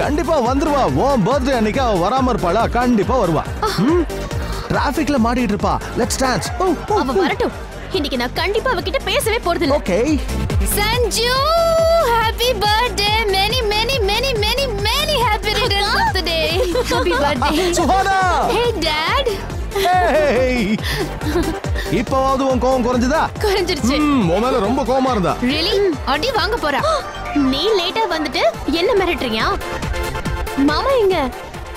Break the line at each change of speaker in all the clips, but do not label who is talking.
கண்டிப்பா வந்துருவா. உன் பர்த்டே அன்னைக்கு அவ வராம இருப்பாளா கண்டிப்பா வருவா. டிராபிக்ல மாட்டிட்டு இருப்பா. லெட்ஸ் டான்ஸ்
அவ வரட்டும். இன்னைக்கு நான் கண்டிப்பா அவகிட்ட பேசவே போறது இல்ல
okay
Sanju happy birthday many many many many many happy returns of the day happy birthday
Suhana
hey dad!
இப்பவாவது உன் கோவம் குறைஞ்சதா?
குறைஞ்சிருச்சு.
உன் மேல ரொம்ப கோவமா இருந்தா.
ரியலி அடி வாங்க போறா. நீ லேட்டா வந்துட்டு என்ன மிரட்டுறியா? மாமா எங்க?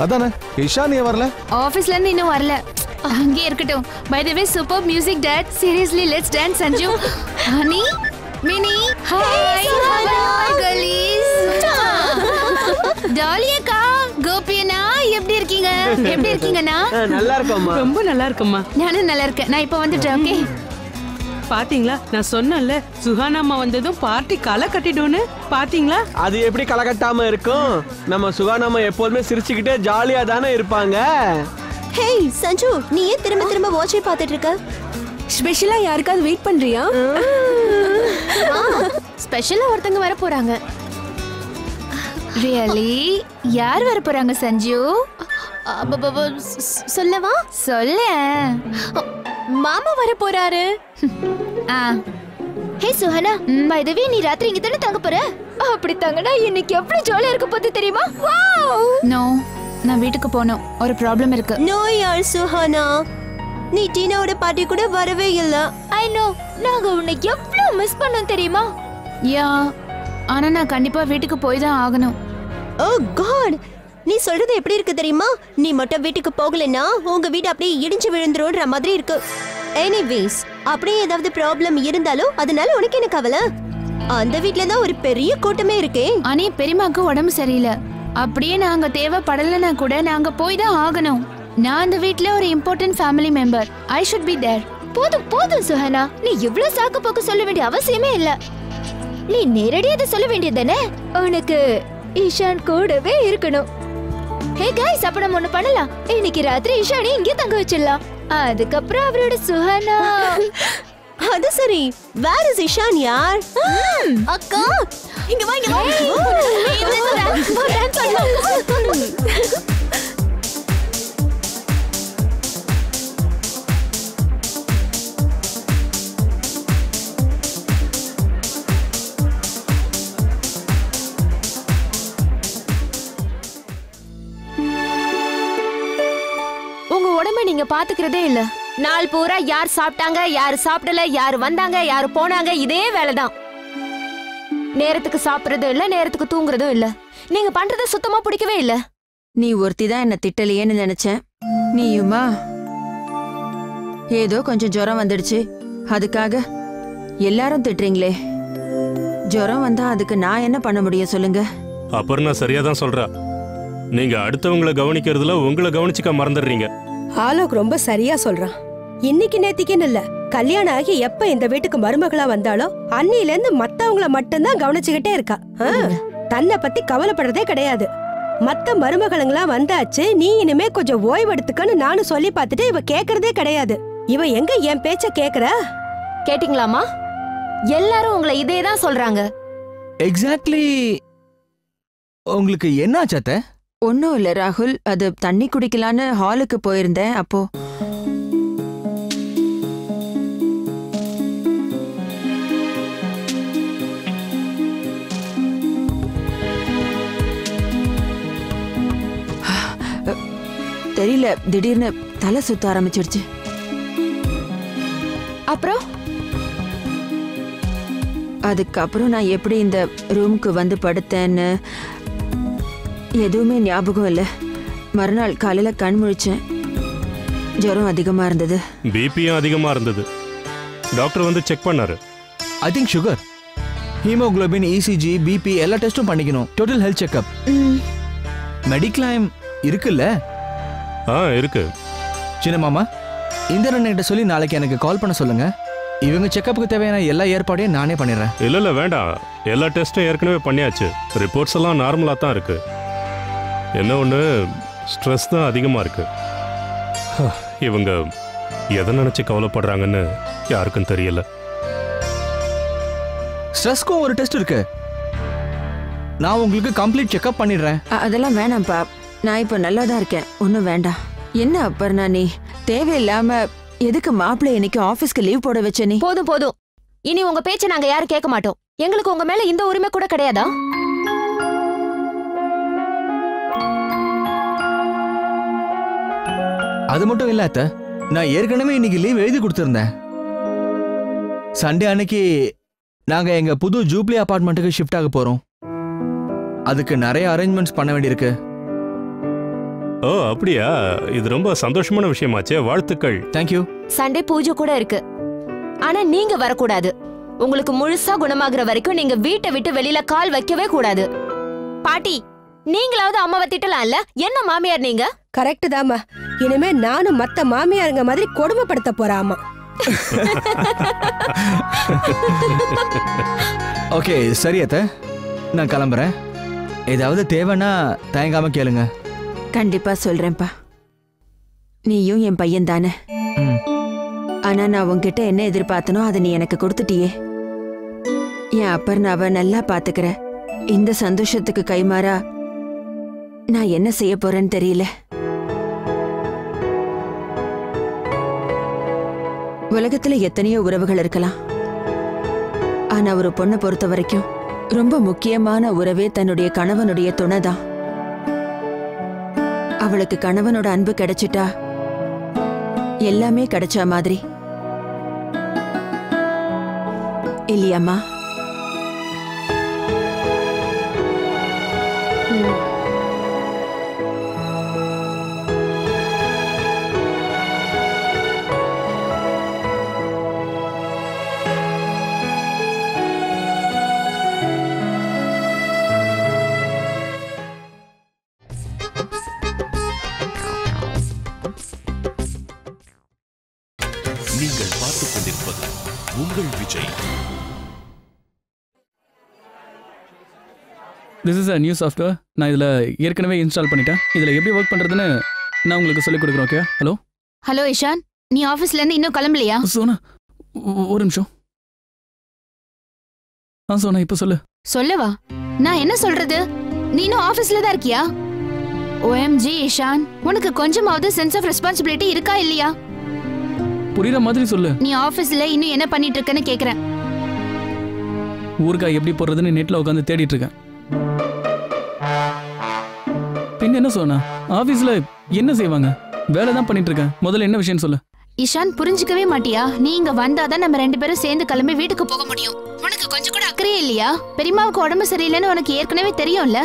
அதானே இஷானிய வரல?
ஆபீஸ்ல இருந்து இன்னும் வரல. அங்கே இருக்கட்டும். By the way super music dad seriously let's dance Sanju honey mini hi hi கலீஸ் டாலியக்கா கோபியனா எப்படி இருக்கீங்க? எப்படி இருக்கீங்கண்ணா?
நல்லா இருக்கோம்மா.
ரொம்ப நல்லா இருக்கும்மா.
நானும் நல்லா இருக்கேன். நான் இப்போ வந்துட்டேன் ஓகே
பாத்தீங்களா? நான் சொன்னேன்ல சுஹானா அம்மா வந்ததும் பார்ட்டி களை கட்டிடும்னு. பாத்தீங்களா?
அது எப்படி களை கட்டாம இருக்கும்? நம்ம சுகானாமா எப்போதுமே சிரிச்சுக்கிட்டே ஜாலியா தானே இருப்பாங்க.
ஹேய் சஞ்சு நீ ஏன் திரும்ப திரும்ப வாட்சை பார்த்துட்டு இருக்க
ஸ்பெஷலா யாருக்காவது வெயிட் பண்றியா?
ஸ்பெஷலா ஒருத்தங்க வர போறாங்க. ரியலி யார் வர போறாங்க சஞ்சு?
சொல்லவா?
சொல்ல
மாமா வர போறாரு. ஹே சுஹனா. பை த வே நீ ராத்திரி இங்க தானே தங்க போற? அப்படி தங்கனா இன்னைக்கு எவ்வளவு ஜாலியா இருக்க போது தெரியுமா? வாவ்
நோ நான் வீட்டுக்கு போகணும் ஒரு ப்ராப்ளம் இருக்கு.
நோ யார் சுஹானா? நீ டீனாவோட பார்ட்டி கூட வரவே இல்ல. ஐ நோ நாங்க உன்னை எவ்வளவு மிஸ் பண்ணோம் தெரியுமா?
யா ஆனா நான் கண்டிப்பா வீட்டுக்கு போய் தான் ஆகணும்.
ஓ காட் நீ சொல்றது எப்படி இருக்கு தெரியுமா? நீ மட்டும் வீட்டுக்கு போகலைன்னா உங்க வீடு அப்படியே இடிஞ்சு விழுந்துரும்ன்ற மாதிரி இருக்கு. எனிவேஸ் அப்படியே ஏதாவது ப்ராப்ளம் இருந்தாலும் அதனால உனக்கு என்ன கவலை? அந்த வீட்ல தான் ஒரு பெரிய கூட்டமே இருக்கே.
அனே பெரியமாக்கு உடம்பு சரியில்லை. அப்படியே நாங்க தேவைப்படலைன்னா கூட நாங்க போய் தான் ஆகணும். நான் அந்த வீட்ல ஒரு important family member I should be there
போதும் போதும் சுஹனா. நீ இவ்ளோ சாக்கு போக்கு சொல்ல வேண்டிய அவசியமே இல்ல. நீ நேரடியா அதை சொல்ல வேண்டியதுதானே உனக்கு ஈஷான் கூடவே இருக்கணும். ஹே கைஸ் அப்ப நம்ம ஒண்ணு பண்ணலாம். இன்னைக்கு ராத்திரி ஈஷானி இங்கே தங்க வச்சிடலாம். அதுக்கப்புறம் அவரோட சுஹனா அது சரி. வேர் இஸ் இஷான் யார்? அக்கா இங்க வா இங்க வா. டான்ஸ் ஆடலாம்
பாத்துக்கிறதே இல்ல. நாள் பூரா யார் சாப்பிட்டாங்க யார் சாப்பிடல யார் வந்தாங்க யார் போனாங்க இதே வேலைதான். நேரத்துக்கு சாப்பிடுறதும் இல்ல நேரத்துக்கு தூங்குறதும் இல்ல. நீங்க பண்றது சுத்தமா பிடிக்கவே இல்ல.
நீ ஒருத்தி தான் என்ன திட்டலையேன்னு நினைச்சேன். நீயுமா? ஏதோ கொஞ்சம் ஜுரம் வந்துடுச்சு. அதுக்காக எல்லாரும் திட்டுறீங்களே. ஜுரம் வந்தா அதுக்கு நான் என்ன பண்ண முடியும் சொல்லுங்க.
அபர்ணா சரியா தான் சொல்றா. நீங்க அடுத்தவங்கள கவனிக்கிறதுல உங்களை கவனிச்சுக்க மறந்துடுறீங்க.
ஆலோக் ரொம்ப சரியா சொல்றான். இன்னைக்கு நேத்திக்குன்னு இல்ல கல்யாணம் ஆகி எப்ப இந்த வீட்டுக்கு மருமகளா வந்தாலோ அன்னில இருந்து மத்தவங்கள மட்டும்தான் கவனிச்சுக்கிட்டே இருக்கா. ஆ, தன்னை பத்தி கவலைப்படுறதே கிடையாது. மத்த மருமகளுங்களா வந்தாச்சு நீ இனிமே கொஞ்சம் ஓய்வெடுத்துக்கன்னு நானும் சொல்லி பார்த்துட்டு இவ கேக்குறதே கிடையாது. இவ எங்க என் பேச்ச கேக்குறா?
கேட்டிங்களாமா எல்லாரும் உங்களை இதே தான் சொல்றாங்க.
எக்ஸாக்ட்லி உங்களுக்கு என்ன ஆச்சாத்த
ஒன்னும் இல்ல ராகுல். அது தண்ணி குடிக்கலான்னு ஹாலுக்கு போயிருந்தேன் அப்போ. தெரியல திடீர்னு தலை சுத்த ஆரம்பிச்சிடுச்சு
அப்புறம்?
அதுக்கப்புறம் நான் எப்படி இந்த ரூமுக்கு வந்து படுத்தேன்னு எதுவுமே ஞாபகம் இல்லை. மறுநாள் காலையில் கண் முழிச்சேன். ஜுரம் அதிகமாக இருந்தது.
பிபியும் அதிகமா இருந்தது. டாக்டர் வந்து செக் பண்ணாரு.
I think sugar haemoglobin ECG BP எல்லா டெஸ்ட்டும் பண்ணிக்கணும். டோட்டல் ஹெல்த் செக்அப் மெடிக்ளைம் இருக்குல்ல?
ஆ இருக்கு.
சின்ன மாமா இந்த கிட்ட சொல்லி நாளைக்கு எனக்கு கால் பண்ண சொல்லுங்க. இவங்க செக்கப்புக்கு தேவையான எல்லா ஏற்பாடையும் நானே பண்ணிடுறேன்.
இல்ல இல்ல வேண்டாம். எல்லா டெஸ்ட்டும் ஏற்கனவே பண்ணியாச்சு. ரிப்போர்ட்ஸ் எல்லாம் நார்மலா தான் இருக்கு. என்ன ஒண்ணு? ஸ்ட்ரெஸ் தான் அதிகமா இருக்கு. இவங்க எதை நினைச்சு கவலைப்படுறாங்கன்னு யாருக்கும் தெரியல.
ஸ்ட்ரெஸ்க்கும் ஒரு டெஸ்ட் இருக்கு. நான் உங்களுக்கு கம்ப்ளீட் செக்அப் பண்ணிடுறேன்.
அதெல்லாம் வேணாம்ப்பா நான் இப்போ நல்லா தான் இருக்கேன். ஒன்றும் வேண்டாம். என்ன அப்பர்ணா நீ? தேவையில்லாம எதுக்கு மாப்பிள்ளை இன்னைக்கு ஆஃபீஸ்க்கு லீவ் போட வச்ச நீ?
போதும் போதும். இனி உங்க பேச்ச நாங்க யாரும் கேட்க மாட்டோம். எங்களுக்கு உங்க மேல இந்த உரிமை கூட கிடையாதா?
அது மட்டும் இல்ல அத்தை. நான் ஏற்கனவே இன்னைக்கு லீவ் எழுதி கொடுத்துருந்தேன். சண்டே அன்னைக்கு நாங்க எங்க புது ஜூப்ளி அபார்ட்மெண்ட்டுக்கு ஷிஃப்ட் ஆக போறோம். அதுக்கு நிறைய அரேஞ்ச்மெண்ட்ஸ் பண்ண வேண்டியிருக்கு.
ஓ அப்படியா? இது ரொம்ப சந்தோஷமான விஷயமாச்சே. வாழ்த்துக்கள்.
தேங்க்யூ
சண்டே பூஜை கூட இருக்கு. ஆனா நீங்க வரக்கூடாது. உங்களுக்கு முழுசா குணமாகுற வரைக்கும் நீங்க வீட்டை விட்டு வெளியில கால் வைக்கவே கூடாது. பாட்டி நீங்களாவது அம்மாவை திட்டலாம்ல? என்ன மாமியார் நீங்க?
கரெக்ட் தாம்மா. இனிமே நானும் மத்த மாமியாருங்க மாதிரி கொடுமைப்படுத்த போறாமா?
ஓகே சரி அத்தை. நான் கிளம்புறேன். ஏதாவது தேவைன்னா தயங்காம கேளுங்க.
கண்டிப்பா சொல்றேன்ப்பா. நீயும் என் பையன் தானே
ம்.
ஆனா நான் உன்கிட்ட என்ன எதிர்பார்த்தனோ அதை நீ எனக்கு கொடுத்துட்டியே. என் அப்பர்னாவை நல்லா பாத்துக்கிற. இந்த சந்தோஷத்துக்கு கைமாறா நான் என்ன செய்ய போறேன்னு தெரியல. உலகத்துல எத்தனையோ உறவுகள் இருக்கலாம். ஆனா ஒரு பொண்ணை பொறுத்த வரைக்கும் ரொம்ப முக்கியமான உறவே தன்னுடைய கணவனுடைய துணைதான். அவளுக்கு கணவனோட அன்பு கிடைச்சிட்டா எல்லாமே கிடைச்ச மாதிரி. இல்லையாம்மா?
This is a new software நான் இதில் ஏற்கனவே இன்ஸ்டால் பண்ணிட்டேன். இதில் எப்படி ஒர்க் பண்ணுறதுன்னு நான் உங்களுக்கு சொல்லிக் கொடுக்குறேன் ஓகே ஹலோ
ஹலோ இஷான் நீ ஆபீஸ்ல இருந்து இன்னும் கிளம்பலையா?
சோனா ஒரு நிமிஷம். ஆ சோனா இப்போ சொல்லு.
சொல்லவா? நான் என்ன சொல்றது? நீ இன்னும் ஆபீஸ்ல தான் இருக்கியா? ஓஎம்ஜி இஷான் உனக்கு கொஞ்சமாவது சென்ஸ் ஆஃப் ரெஸ்பான்சிபிலிட்டி இருக்கா இல்லையா?
புரியுற மாதிரி சொல்லு.
நீ ஆபீஸ்ல இன்னும் என்ன பண்ணிட்டு இருக்கன்னு கேக்குறேன்.
ஊறுகாய் எப்படி போடுறதுன்னு நெட்டில் உட்காந்து தேடிட்டு இருக்கேன். என்ன சோனா ஆஃபீஸில் என்ன செய்வாங்க? வேலை தான் பண்ணிட்டு இருக்கேன். முதல்ல என்ன விஷயம் சொல்லு.
இஷான் புரிஞ்சுக்கவே மாட்டியா? நீ இங்க வந்தாதான் நம்ம ரெண்டு பேரும் சேர்ந்து கிளம்பி வீட்டுக்கு போக முடியும். உனக்கு கொஞ்சம் கூட அக்கறையே இல்லையா? பெரியம்மாவுக்கு உடம்பு சரியில்லைன்னு உனக்கு ஏற்கனவே தெரியும்ல?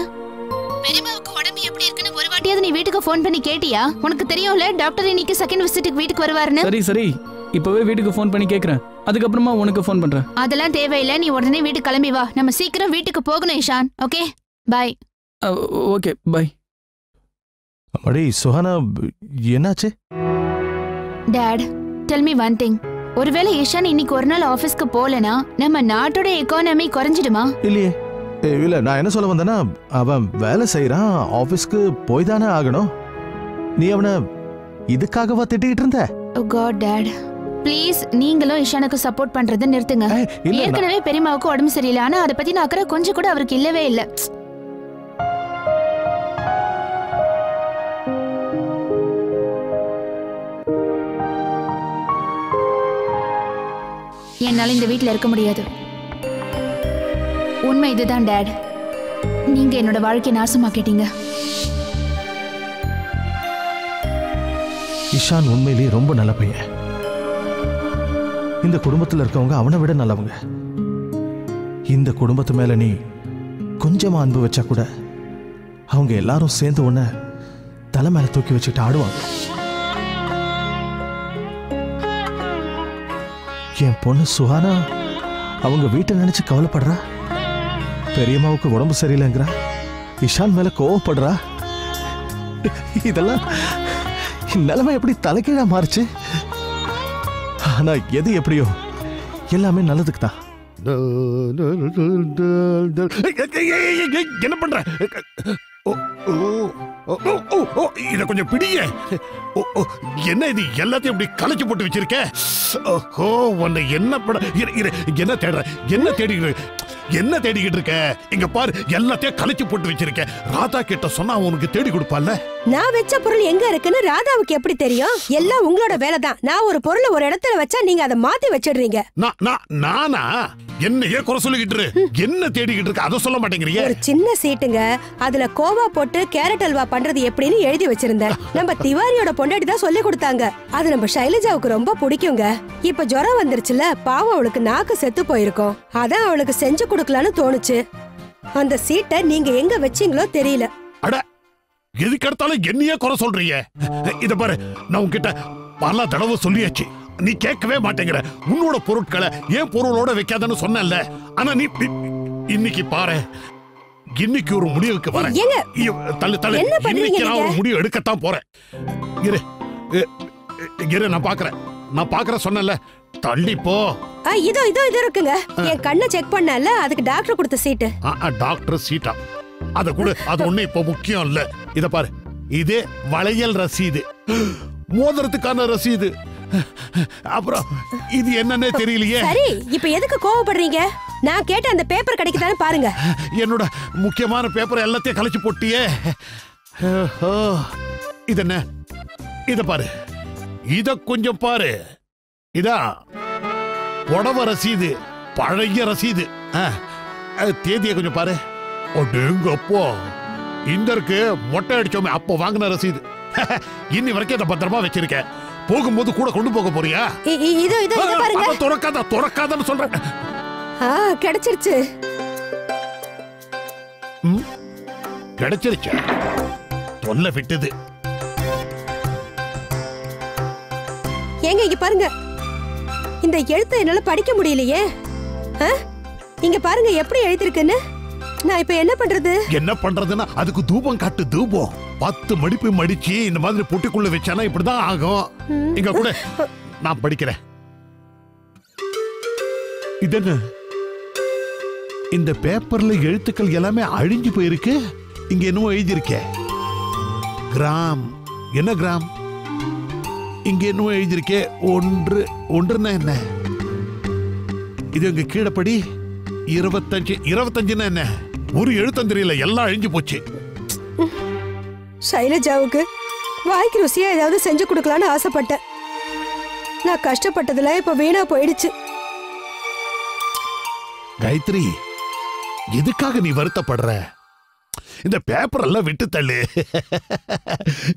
பெரியம்மாவுக்கு உடம்பு எப்படி இருக்குன்னு ஒரு வாட்டியாவது நீ வீட்டுக்கு ஃபோன் பண்ணி கேட்டியா? உனக்கு தெரியும்ல? டாக்டர் இன்னைக்கு செகண்ட் விசிட்டுக்கு வீட்டுக்கு வருவாருன்னு?
சரி சரி. இப்போவே வீட்டுக்கு ஃபோன் பண்ணி கேட்குறேன் அதுக்கப்புறமா உனக்கு ஃபோன் பண்ணுறேன்
அதெல்லாம் தேவையில்லை. நீ உடனே வீட்டுக்கு கிளம்பி வா. நம்ம சீக்கிரம் வீட்டுக்கு போகணும் Ishan. Okay? Bye
okay. By
அடி சுஹானா என்னாச்சு?
Dad tell me one thing ஒருவேளை இஷான் இன்னைக்கு ஒரு நாள் ஆபீஸ்க்கு போலனா நம்ம நாட்டோட எக்கானமி குறைஞ்சிடுமா?
இல்லையே. இல்ல நான் என்ன சொல்ல வந்தேன்னா அவன் வேலை செய்யறான் ஆபீஸ்க்கு போய் தானே ஆகணும். நீ அவனை இதுக்காகவா திட்டிக்கிட்டு இருந்த?
ஓ காட் டாட் ப்ளீஸ் நீங்களும் இஷானுக்கு சப்போர்ட் பண்றதை நிறுத்துங்க. ஏற்கனவே பெரியம்மாவுக்கு உடம்பு சரியில்லை. ஆனா அதை பத்தி நான் அக்கறை கொஞ்சம் கூட அவருக்கு இல்லவே இல்ல. என்னால இந்த வீட்ல இருக்க முடியாது. உண்மை இதுதான் டாட் நீங்க என்னோட வாழ்க்கையை நாசமாக்கிட்டீங்க.
இஷான் உண்மையிலேயே ரொம்ப நல்ல பையன். இந்த குடும்பத்தில் இருக்கவங்க அவனை விட நல்லவங்க. இந்த குடும்பத்து மேல நீ கொஞ்சமா அன்பு வச்சா கூட அவங்க எல்லாரும் சேர்ந்து உன்னை தலை மேல தூக்கி வச்சுட்டு ஆடுவாங்க. என் பொண்ணு சுஹானா அவங்க வீட்டை நினைச்சு கவலைப்படுறா? பெரியம்மாவுக்கு உடம்பு சரியில்லைங்கிறா? இஷான் மேல கோவப்படுறா? இதெல்லாம் நிலைமை எப்படி தலைகீழா மாறுச்சு? ஆனா எது எப்படியோ? எல்லாமே நல்லதுக்கு தான்.
என்ன பண்ற? ஓ, ஓ, ஓ, ஓ, ஓ, இத கொஞ்சம் பிடிய ஓ, ஓ, என்ன இது? எல்லாத்தையும் இப்படி கலைச்சு போட்டு வச்சிருக்க? ஓஹோ உன்னை என்ன பட என்ன தேடுற? என்ன தேடுகிறேன் என்ன தேடிக்கிட்டு இருக்க? இங்க பாரு எல்லாத்தையும் கலைச்சு போட்டு வச்சிருக்க. ராதா கிட்ட சொன்னா உனக்கு தேடி கொடுப்பால
நான் வச்ச பொருள் எங்க இருக்குன்னு ராதாவுக்கு எப்படி தெரியும்? எல்லாம் உங்களோட வேலை தான் நான் ஒரு பொருளை ஒரு இடத்துல வச்சா நீங்க அதை மாத்தி வச்சிடுறீங்க.
நான் என்னையே குறை சொல்லிக்கிட்டு. என்ன தேடிக்கிட்டு இருக்க? அதை சொல்ல மாட்டேங்கிறீங்க.
ஒரு சின்ன சீட்டுங்க. அதுல கோவா போட்டு கேரட் அல்வா பண்றது எப்படின்னு எழுதி வச்சிருந்தேன். நம்ம திவாரியோட பொண்டாட்டி தான் சொல்லி கொடுத்தாங்க. அது நம்ம சைலஜாவுக்கு ரொம்ப பிடிக்குங்க. இப்ப ஜுரம் வந்துருச்சுல பாவம் அவளுக்கு நாக்கு செத்து போயிருக்கும். அதான் அவளுக்கு செஞ்சு கொடுக்கலான்னு தோணுச்சு. அந்த சீட்டை நீங்க எங்க வச்சீங்களோ தெரியல.
அட எதுக்கு எடுத்தாலும் என்னையே குறை சொல்றீங்க. இத பாரு நான் உன்கிட்ட பல தடவை சொல்லியாச்சு. நீ கேட்கவே மாட்டேங்கிற. உன்னோட பொருட்களை ஏன் பொருளோட வைக்காதன்னு சொன்னேன்ல. ஆனா நீ இன்னைக்கு பாரு. இன்னைக்கு ஒரு முடிவுக்கு வரேன். தள்ளு தள்ளு. இன்னைக்கு நான் ஒரு? முடிவு எடுக்கத்தான் போறேன். இரு இரு நான் பாக்குறேன். நான் பாக்குறேன் சொன்னேன்ல. தள்ளி போ.
ஆ, இதோ இதோ இது இருக்குங்க. என் கண்ணை செக் பண்ணல அதுக்கு டாக்டர் கொடுத்த சீட்டு
டாக்டர் சீட்டா அத கூட. அது ஒண்ணு இப்ப முக்கியம் இல்ல. இத பாரு. இது வளையல் ரசீது. மோதிரத்துக்கான ரசீது. அப்புறம் இது என்னன்னே தெரியலையே.
சரி இப்ப எதுக்கு கோவப்படுறீங்க? நான் கேட்ட அந்த பேப்பர் கிடைக்குதான்னு பாருங்க.
என்னோட முக்கியமான பேப்பர் எல்லாத்தையும் கலைச்சு போட்டியே. இது என்ன இத பாரு. இத கொஞ்சம் பாரு. இதா புடவ ரசீது பழைய ரசீது. தேதியை கொஞ்சம் பாரு. அடேங்கப்பா இந்த இருக்கு மொட்டை அடிச்சோமே அப்போ வாங்கின ரசீது. இன்னி வரைக்கும் இதை பத்திரமா வச்சிருக்கேன். போகும்போது கூட கொண்டு போக போறியா?
இதோ இதோ இதோ பாருங்க.
அப்ப துறக்காத துறக்காதன்னு சொல்றேன்.
ஆ கிடைச்சிருச்சு.
ம்? கிடைச்சிருச்சா? தொல்லை விட்டது.
ஏங்க இங்க பாருங்க. இந்த எழுத்தை என்னால படிக்க முடியலையே? இங்க பாருங்க எப்படி எழுதிருக்குன்னு நான் இப்ப என்ன பண்றது?
என்ன பண்றதுன்னா அதுக்கு தூபம் காட்டு தூபம். பத்து மடிப்பு மடிச்சு இந்த மாதிரி பொட்டிக்குள்ள வச்சானா இப்படிதான் ஆகும். இங்க கூட. நான் படிக்கிறேன். இது என்ன? இந்த பேப்பர்ல எழுத்துக்கள் எல்லாமே அழிஞ்சு போயிருக்கு. இங்க என்னமோ எழுதியிருக்கே. கிராம். என்ன கிராம்? இங்க என்னமோ எழுதியிருக்கே? ஒன்று ஒன்றுன்னா என்ன? இது இங்க கீழே படி இருபத்தஞ்சு இருபத்தஞ்சுன்னா என்ன? ஒரு எழுத்தம் தெரியல எல்லாம் அழிஞ்சு போச்சு.
சைலஜாவுக்கு வாய்க்கு ருசியா ஏதாவது செஞ்சு கொடுக்கலான்னு ஆசைப்பட்டேன். நான் கஷ்டப்பட்டதுல இப்ப வீணா போயிடுச்சு.
காயத்ரி எதுக்காக நீ வருத்தப்படுற? இந்த பேப்பர் எல்லாம் விட்டு தள்ளு.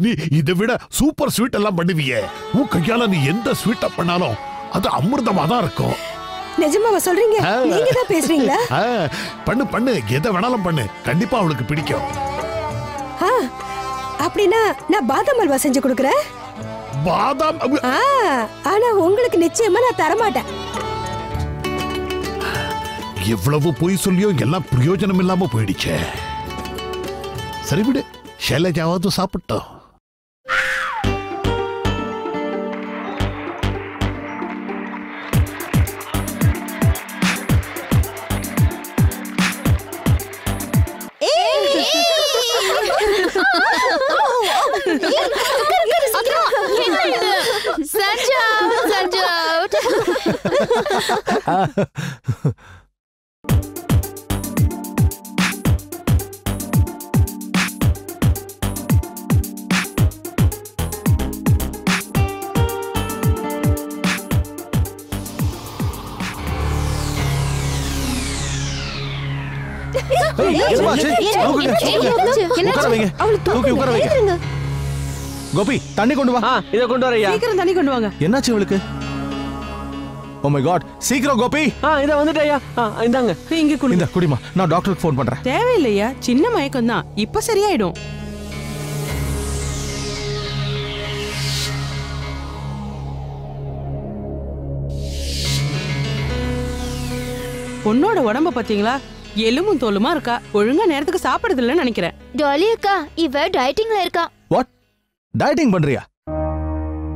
நீ இதை விட சூப்பர் ஸ்வீட் எல்லாம் பண்ணுவியே. உன் கையால நீ எந்த ஸ்வீட்டை பண்ணாலும் அது அமிர்தமா தான் இருக்கும்.
நிஜமாவா சொல்றீங்க? நீங்க தான் பேசுறீங்களா?
பண்ணு பண்ணு. எதை வேணாலும் பண்ணு. கண்டிப்பா அவளுக்கு பிடிக்கும்.
அப்படின்னா நான் பாதாம் அல்வா செஞ்சு கொடுக்குறேன்.
பாதாம்
ஆனா உங்களுக்கு நிச்சயமா நான் தரமாட்டேன்.
எவ்வளவு பொய் சொல்லியும் எல்லாம் பிரயோஜனம் இல்லாம போயிடுச்சே. சரி விடு ஷைலஜாவது சாப்பிட்டோம்
சஞ்சா
கோபி தண்ணி கொண்டு வா.
இதை கொண்டு வரையா
சீக்கிரம் தண்ணி கொண்டு வாங்க.
என்னாச்சு இவளுக்கு? ஓ மை காட் சீக்கிரம் கோபி.
ஆ இதை வந்துட்டேயா ஆ இந்தாங்க.
இங்க குடு
இந்த குடிமா நான் டாக்டருக்கு ஃபோன் பண்றேன்.
தேவையில்லையா? சின்ன மயக்கம் தான் இப்ப சரியாயிடும். பொண்ணோட உடம்ப பாத்தீங்களா எலும்பும் தோலுமா இருக்கா? ஒழுங்கா நேரத்துக்கு சாப்பிடுறது இல்லைன்னு நினைக்கிறேன்.
டாலி அக்கா இவ டயட்டிங்ல இருக்கா?
வாட் டயட்டிங் பண்றியா?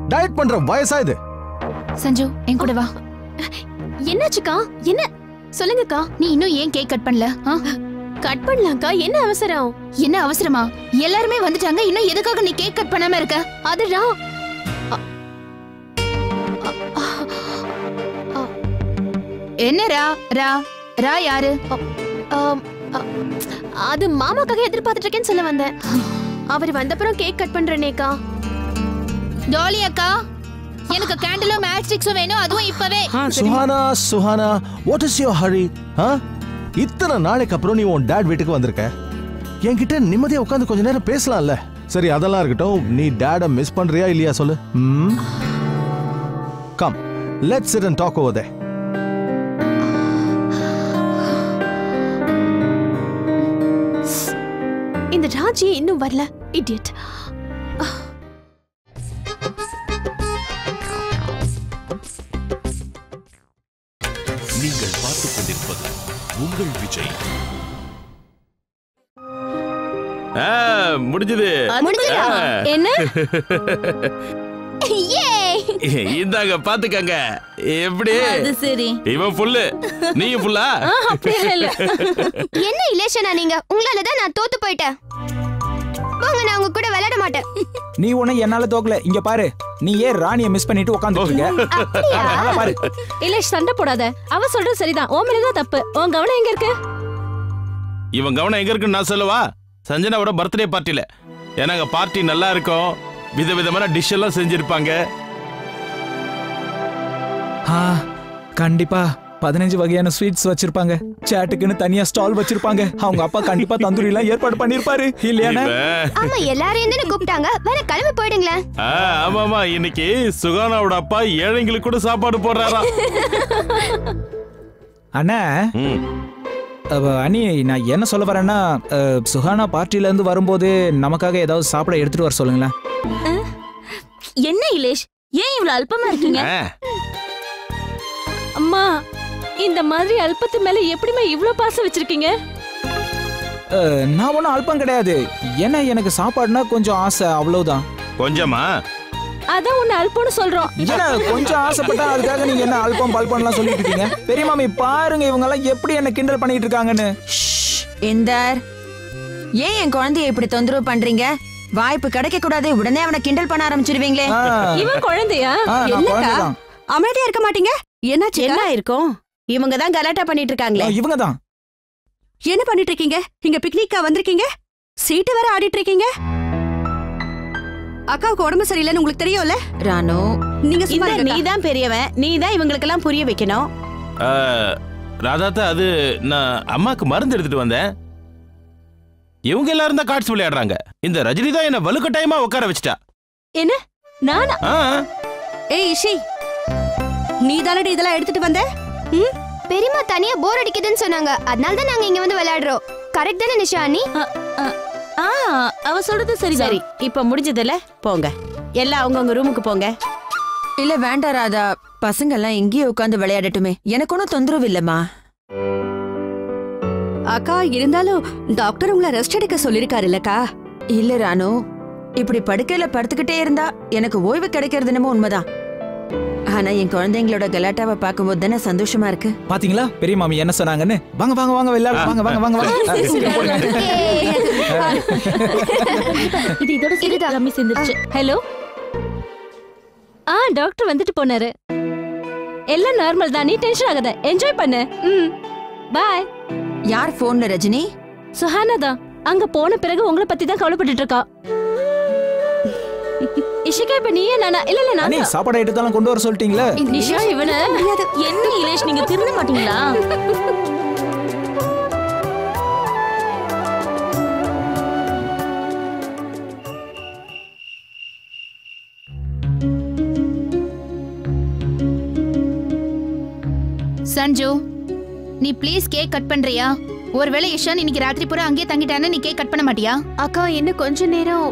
டயட் பண்ற வயசா இது?
சஞ்சு என் கூட வா. என்னாச்சுக்கா? என்ன? சொல்லுங்கக்கா. நீ இன்னும் ஏன் கேக் கட் பண்ணல? கட் பண்ணலாம்க்கா. என்ன அவசரம்? என்ன அவசரமா? எல்லாருமே வந்துட்டாங்க. இன்னும் எதுக்காக நீ கேக் கட் பண்ணாம இருக்க? அதுடா. என்ன ரா? ரா? ரா யாரு?
அது மாமாக்காக எதிர்பார்த்துட்டு இருக்கேன்னு சொல்ல வந்தேன். அவர் வந்தப்புறம் கேக் கட் பண்றேனேக்கா
டாலி அக்கா எனக்கு கேண்டிலும் மேட்ச் ஸ்டிக்ஸும் வேணும் அதுவும் இப்பவே.
Suhana Suhana what is your hurry ஆ? இத்தனை நாளைக்கு அப்புறம் நீ உன் டேட் வீட்டுக்கு வந்திருக்க. என்கிட்ட நிம்மதியா உட்காந்து கொஞ்ச நேரம் பேசலாம்ல. சரி அதெல்லாம் இருக்கட்டும். நீ டேட மிஸ் பண்றியா இல்லையா சொல்லு? ம்? Come let's sit and talk over there.
இந்த ராஜி இன்னும் வரல. இடியட்
நீங்கள் பார்த்துக் கொண்டிருப்பது உங்கள் விஜய்.
ஆ, முடிஞ்சது.
என்ன?
இந்தாங்க பாத்துக்கங்க. எப்படி?
அது சரி.
இவன் ஃபுல்லு நீயும் ஃபுல்லா
என்ன இலேஷனா நீங்க? உங்களால தான் நான் தோத்து போயிட்டேன். வாங்க நான் உங்க கூட விளையாட மாட்டேன்.
நீ ஒண்ணு என்னால தோக்கல. இங்க பாரு. நீ ஏன் ராணிய மிஸ் பண்ணிட்டு இருக்க? பாரு.
இலேஷ் சண்டை போடாத. அவ சொல்றது சரிதான். ஓ மேலதான் தப்பு. உன் கவனம் எங்க இருக்கு?
இவன் கவனம் எங்க இருக்குன்னு நான் சொல்லவா? சஞ்சனாவோட பர்த்டே பார்ட்டில ஏன்னா அங்க பார்ட்டி நல்லா இருக்கும். விதவிதமான டிஷ் எல்லாம் செஞ்சிருப்பாங்க.
ஆ, கண்டிப்பா. பதினஞ்சு வகையான ஸ்வீட்ஸ் வச்சிருப்பாங்க. சேட்டுக்குன்னு தனியா ஸ்டால் வச்சிருப்பாங்க. அவங்க அப்பா கண்டிப்பா தந்தூரி எல்லாம் ஏற்பாடு பண்ணிருப்பாரு. இல்லையானே
ஆமா எல்லாரையும் தானே கூப்பிட்டாங்க. வேற கிளம்பி போயிடுங்களேன்.
ஆ, ஆமாமா இன்னைக்கு சுகானாவோட அப்பா ஏழைங்களுக்கு கூட சாப்பாடு போடுறாராம்
அண்ணா அண்ணி நான் என்ன சொல்ல வரேன்னா அ, சுஹானா பார்ட்டில இருந்து வரும்போது நமக்காக ஏதாவது சாப்பிட எடுத்துட்டு வர சொல்லுங்களேன்.
என்ன இலேஷ்? ஏன் இவ்வளவு அல்பமா இருக்கீங்க. அம்மா இந்த மாதிரி அல்பத்து மேல எப்படிமா இவ்ளோ பாசம் வச்சிருக்கீங்க?
நான் ஒன்றும் அல்பம் கிடையாது. ஏன்னா எனக்கு சாப்பாடுனா கொஞ்சம் ஆசை அவ்வளவுதான்.
கொஞ்சமா?
அதான் உன்னை அல்பம்னு சொல்றோம்.
என்ன கொஞ்சம் ஆசைப்பட்டா அதுக்காக நீங்க என்ன அல்பம் பல்பம்லாம் சொல்லிட்டு இருக்கீங்க? பெரிய மாமி பாருங்க இவங்க எல்லாம் எப்படி என்ன கிண்டல் பண்ணிட்டு இருக்காங்கன்னு.
இந்தார். ஏன் என் குழந்தைய இப்படி தொந்தரவு பண்றீங்க? வாய்ப்பு கிடைக்க கூடாது. உடனே அவனை கிண்டல் பண்ண ஆரம்பிச்சிருவீங்களே.
இவன் குழந்தையா?
என்னக்கா. அமைதியா இருக்க மாட்டீங்க? என்னாச்சு என்ன? இருக்கும் இவங்க தான் கலாட்டா பண்ணிட்டு இருக்காங்களே
இவங்க தான்
என்ன பண்ணிட்டு இருக்கீங்க இங்க பிக்னிக்கா வந்திருக்கீங்க? சீட்டு வேற ஆடிட்டு இருக்கீங்க அக்காவுக்கு உடம்பு சரியில்லைன்னு உங்களுக்கு தெரியும்ல?
ராணு
நீங்க சும்மா.
நீ தான் பெரியவன். நீ தான் இவங்களுக்கெல்லாம் புரிய வைக்கணும்.
ராதாத்தா அது நான் அம்மாக்கு மருந்து எடுத்துட்டு வந்தேன். இவங்க எல்லாரும் தான் கார்ட்ஸ் விளையாடுறாங்க. இந்த ரஜினி தான் என்ன வலுக்கட்டாயமா உட்கார வச்சுட்டா.
என்ன? நானா?
ஆ,
ஏய் இஷி நீ தானடி இதெல்லாம் எடுத்துட்டு வந்த?
பெரியம்மா தனியா போர் அடிக்குதுன்னு சொன்னாங்க. அதனால தான் நாங்க இங்க வந்து விளையாடுறோம். கரெக்ட் தானே நிஷா அண்ணி?
ஆ அவ சொல்றது சரி சரி இப்ப முடிஞ்சதுல? போங்க. எல்லாம் அவங்கவங்க ரூமுக்கு போங்க.
இல்ல வேண்டாம் ராதா. பசங்க எல்லாம் இங்கேயே உட்காந்து விளையாடட்டுமே. எனக்கு ஒன்றும் தொந்தரவு இல்லம்மா.
அக்கா இருந்தாலும் டாக்டர் உங்களை ரெஸ்ட் எடுக்க சொல்லிருக்காரு இல்லக்கா?
இல்ல ராணு. இப்படி படுக்கையில படுத்துக்கிட்டே இருந்தா எனக்கு ஓய்வு கிடைக்கிறது என்னமோ உண்மைதான். ஆனா என் குழந்தைங்களோட கலாட்டாவை பார்க்கும்போது தானே சந்தோஷமா இருக்கு.
பாத்தீங்களா? பெரிய மாமி என்ன சொன்னாங்கன்னு? வாங்க வாங்க வாங்க விளையாட வாங்க வாங்க வாங்க வாங்க.
இது இதோட சரி ரம்மி சேர்ந்துருச்சு. ஹலோ? ஆ டாக்டர் வந்துட்டு போனாரு. எல்லாம் நார்மல் தான். நீ டென்ஷன் ஆகாத. என்ஜாய் பண்ணு. ம். பாய்
யார் போன்ல ரஜினி?
சுஹானா தான். அங்க போன பிறகு உங்களை பத்தி தான் கவலைப்பட்டுட்டு இருக்கா. இஷிகா இப்ப நீயே நானா? இல்ல இல்ல நான்
சாப்பாடு எடுத்தாலும் கொண்டு வர சொல்லிட்டீங்களே?
நிஷா இவன என்ன இலேஷ் நீங்க திருந்த மாட்டீங்களா?
சஞ்சு நீ ப்ளீஸ் கேக் கட் பண்றியா? ஒருவேளை இஷான் இன்னைக்கு ராத்திரி பூரா அங்கேயே தங்கிட்டான்னு நீ கேக் கட் பண்ண மாட்டியா?
அக்கா இன்னும் கொஞ்ச நேரம்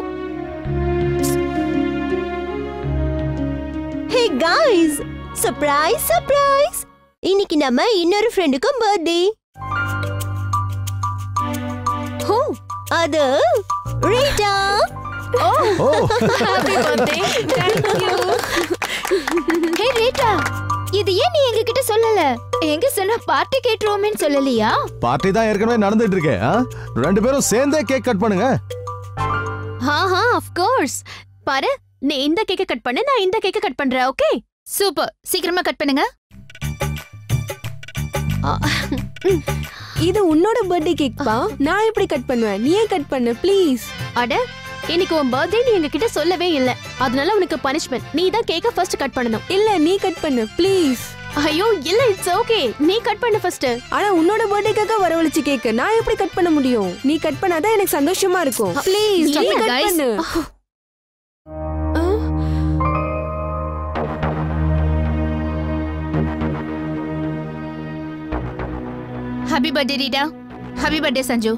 காய்ஸ் சர்ப்ரைஸ் சர்ப்ரைஸ் இன்னைக்கு நம்ம இன்னொரு ஃப்ரெண்டுக்கும் பர்த்டே ஹோ அது Rita.
Oh.
Oh.
Happy birthday thank you
hey Rita. இது ஏன் நீ எங்க கிட்ட சொல்லல? எங்க சொன்ன பார்ட்டி கேட்டுருவோமேன்னு சொல்லலையா?
பார்ட்டி தான் ஏற்கனவே நடந்துட்டு இருக்கே? ரெண்டு பேரும் சேர்ந்தே கேக் கட் பண்ணுங்க.
ஹா ஹா ஆஃப் கோர்ஸ் பாரு நீ இந்த கேக்க கட் பண்ணு நான் இந்த கேக்க கட் பண்றேன் ஓகே
சூப்பர் சீக்கிரமா கட் பண்ணுங்க.
இது உன்னோட பர்த்டே கேக்பா நான் எப்படி கட் பண்ணுவேன்? நீ ஏன் கட் பண்ணு ப்ளீஸ்
அட இன்னைக்கு உன் பர்த்டே நீ எங்ககிட்ட சொல்லவே இல்ல. அதனால உனக்கு பனிஷ்மெண்ட் நீ தான் கேக்க ஃபர்ஸ்ட் கட் பண்ணணும்.
இல்ல நீ கட் பண்ணு ப்ளீஸ்
ஐயோ இல்ல இட்ஸ் ஓகே நீ கட் பண்ணு ஃபர்ஸ்ட்
ஆனா உன்னோட பர்த்டேக்காக வரவழைச்சு கேக்கு நான் எப்படி கட் பண்ண முடியும்? நீ கட் பண்ணாதான் எனக்கு சந்தோஷமா இருக்கும். Please cut. பண்ணு.
Happy birthday Rita happy birthday Sanju